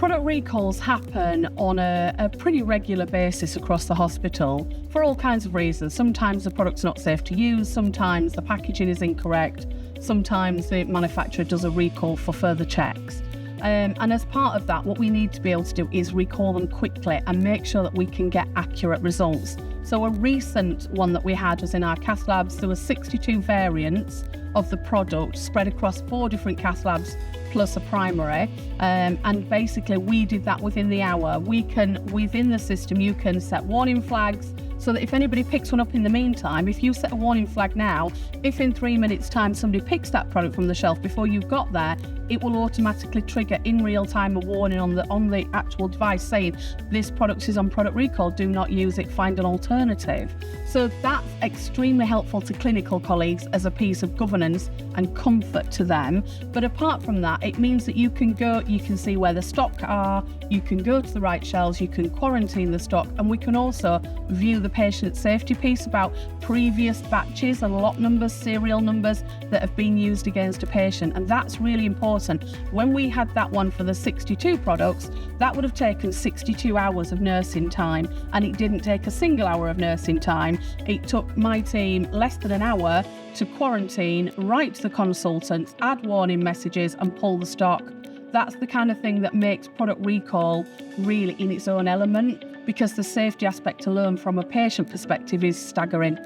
Product recalls happen on a, a, pretty regular basis across the hospital for all kinds of reasons. Sometimes the product's not safe to use, sometimes the packaging is incorrect, sometimes the manufacturer does a recall for further checks. Um, and as part of that, what we need to be able to do is recall them quickly and make sure that we can get accurate results. So a recent one that we had was in our cath labs. There were 62 variants of the product spread across four different cath labs plus a primary. Um, and basically, we did that within the hour. We can, within the system, you can set warning flags so that if anybody picks one up in the meantime, if you set a warning flag now, if in three minutes' time somebody picks that product from the shelf before you've got there, it will automatically trigger in real time a warning on the on the actual device saying this product is on product recall, do not use it, find an alternative. So that's extremely helpful to clinical colleagues as a piece of governance and comfort to them. But apart from that, it means that you can go, you can see where the stock are, you can go to the right shelves, you can quarantine the stock, and we can also view the patient safety piece about previous batches and lot numbers, serial numbers that have been used against a patient. And that's really important. When we had that one for the 62 products, that would have taken 62 hours of nursing time, and it didn't take a single hour of nursing time. It took my team less than an hour to quarantine, write to the consultants, add warning messages, and pull the stock. That's the kind of thing that makes product recall really in its own element because the safety aspect alone from a patient perspective is staggering.